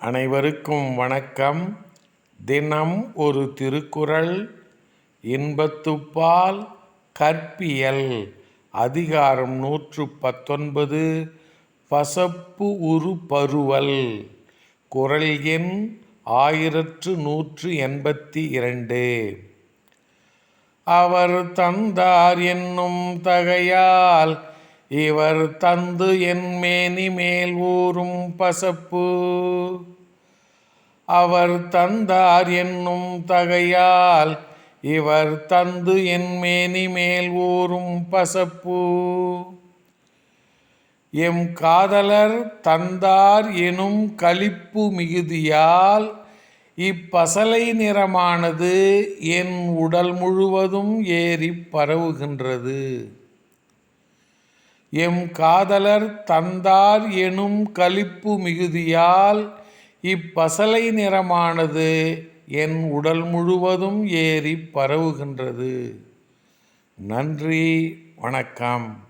அனைவருக்கும் வணக்கம். தினம் ஒரு திருக்குறள் இன்பத்துப்பால் கற்பியல் அதிகாரம் நூற்று பத்தொன்பது பசப்பு உரு பருவல் குரல் எண் ஆயிரத்து நூற்று எண்பத்தி இரண்டு. அவர் தந்தார் என்னும் தகையால் இவர் தந்து என் மேனி மேல் ஊறும் பசப்பு. அவர் தந்தார் என்னும் தகையால் இவர் தந்து என் மேனி மேல் ஊறும் பசப்பு. எம் காதலர் தந்தார் எனும் களிப்பு மிகுதியால் இப்பசலை நிறமானது என் உடல் முழுவதும் ஏறிப் பரவுகின்றது. எம் காதலர் தந்தார் எனும் களிப்பு மிகுதியால் இப்பசலை நிறமானது என் உடல் முழுவதும் ஏறி பரவுகின்றது. நன்றி வணக்கம்.